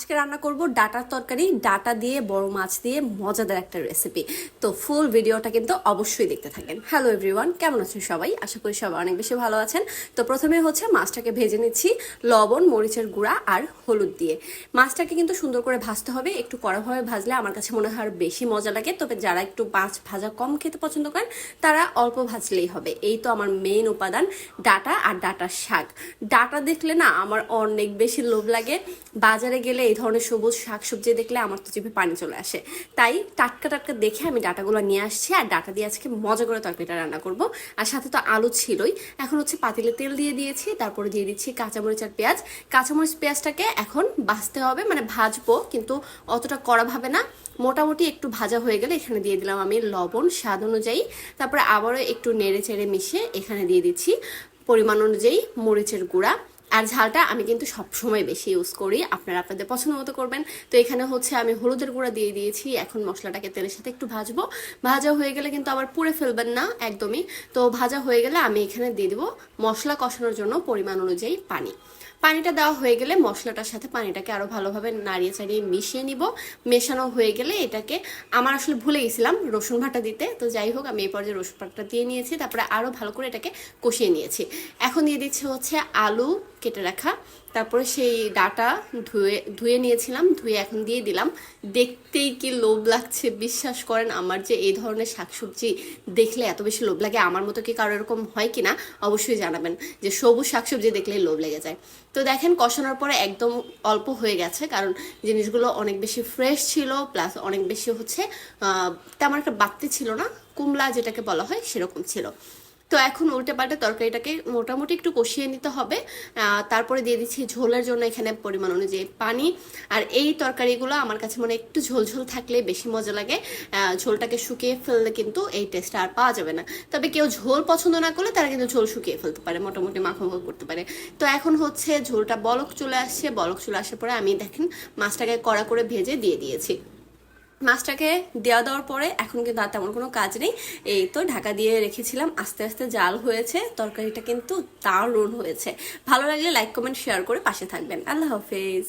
আজকে রান্না করব ডাটার তরকারি, ডাটা দিয়ে, বড় মাছ দিয়ে মজাদার একটা রেসিপি তো ফুল ভিডিওটা কিন্তু অবশ্যই দেখতে থাকেন। হ্যালো এভরিওয়ান কেমন আছেন সবাই? আশা করি সবাই অনেক বেশি ভালো আছেন। তো প্রথমে হচ্ছে মাছটাকে ভেজে নিচ্ছি লবণ, মরিচের গুঁড়া আর হলুদ দিয়ে। মাছটাকে কিন্তু সুন্দর করে ভাজতে হবে। একটু কড়াভাবে ভাজলে আমার কাছে মনে হয় আর বেশি মজা লাগে। তবে যারা একটু মাছ ভাজা কম খেতে পছন্দ করেন, তারা অল্প ভাজলেই হবে। এই তো আমার মেইন উপাদান, ডাটা আর ডাটার শাক। ডাটা দেখলে না আমার অনেক বেশি লোভ লাগে। বাজারে গেলে এই ধরনের সবুজ শাক সবজি দেখলে আমার তো জিভে পানি চলে আসে। তাই টাটকা টাটকা দেখে আমি ডাটাগুলো নিয়ে আসছি আর ডাটা দিয়ে আজকে মজা করে তরকারিটা রান্না করব। আর সাথে তো আলু ছিলই। এখন হচ্ছে পাতিলে তেল দিয়ে দিয়েছি, তারপরে দিয়ে দিচ্ছি কাঁচামরিচ আর পেঁয়াজ। কাঁচামরিচ, পেঁয়াজটাকে এখন ভাজতে হবে মানে ভাজবো, কিন্তু অতটা কড়া ভাবে না। মোটামুটি একটু ভাজা হয়ে গেলে এখানে দিয়ে দিলাম আমি লবণ স্বাদ অনুযায়ী। তারপরে আবারও একটু নেড়ে চেড়ে মিশিয়ে এখানে দিয়ে দিচ্ছি। পরিমাণ অনুযায়ী মরিচের গুঁড়া। আর ঝালটা আমি কিন্তু সবসময় বেশি ইউজ করি। আপনারা আপনাদের পছন্দ মতো করবেন। তো এখানে হচ্ছে আমি হলুদের গুঁড়া দিয়ে দিয়েছি। এখন মশলাটাকে তেলের সাথে একটু ভাজবো। ভাজা হয়ে গেলে কিন্তু আবার পুড়ে ফেলবেন না একদমই। তো ভাজা হয়ে গেলে আমি এখানে দিয়ে দেবো মশলা কষানোর জন্য পরিমাণ অনুযায়ী পানি। পানিটা দেওয়া হয়ে গেলে মশলাটার সাথে পানিটাকে আরও ভালোভাবে নাড়িয়ে চাড়িয়ে মিশিয়ে নিব। মেশানো হয়ে গেলে এটাকে আমার আসলে ভুলে গেছিলাম রসুন ভাটা দিতে। তো যাই হোক, আমি এই পর্যায়ে রসুন ভাটাটা দিয়ে নিয়েছি। তারপরে আরও ভালো করে এটাকে কষিয়ে নিয়েছি। এখন দিয়ে দিচ্ছে হচ্ছে আলু কেটে রাখা। তারপরে সেই ডাটা ধুয়ে ধুয়ে নিয়েছিলাম, ধুয়ে এখন দিয়ে দিলাম। দেখতেই কি লোভ লাগছে, বিশ্বাস করেন আমার যে এই ধরনের শাকসবজি দেখলে এত বেশি লোভ লাগে, আমার মতো কি কারও এরকম হয় কি না, অবশ্যই জানাবেন যে সবুজ শাকসবজি দেখলে লোভ লেগে যায়। তো দেখেন কষানোর পরে একদম অল্প হয়ে গেছে, কারণ জিনিসগুলো অনেক বেশি ফ্রেশ ছিল প্লাস অনেক বেশি হচ্ছে তেমন একটা বাড়তি ছিল না, কুমলা যেটাকে বলা হয় সেরকম ছিল। তো এখন উল্টে পাল্টে তরকারিটাকে মোটামুটি একটু কষিয়ে নিতে হবে। তারপরে দিয়ে দিচ্ছি ঝোলের জন্য এখানে পরিমাণ অনুযায়ী পানি। আর এই তরকারিগুলো আমার কাছে মনে একটু ঝোল ঝোল থাকলে বেশি মজা লাগে। ঝোলটাকে শুকিয়ে ফেললে কিন্তু এই টেস্টটা আর পাওয়া যাবে না। তবে কেউ ঝোল পছন্দ না করলে তারা কিন্তু ঝোল শুকিয়ে ফেলতে পারে, মোটামুটি মাখো করতে পারে। তো এখন হচ্ছে ঝোলটা বলক চলে আসছে। বলক চলে আসার পরে আমি দেখেন মাছটাকে কড়া করে ভেজে দিয়ে দিয়েছি। মাছটাকে দেওয়া দেওয়ার পরে এখন কিন্তু আর তেমন কোনো কাজ নেই। এই তো ঢাকা দিয়ে রেখেছিলাম, আস্তে আস্তে জাল হয়েছে, তরকারিটা কিন্তু দারুণ হয়েছে। ভালো লাগলে লাইক কমেন্ট শেয়ার করে পাশে থাকবেন। আল্লাহ হাফেজ।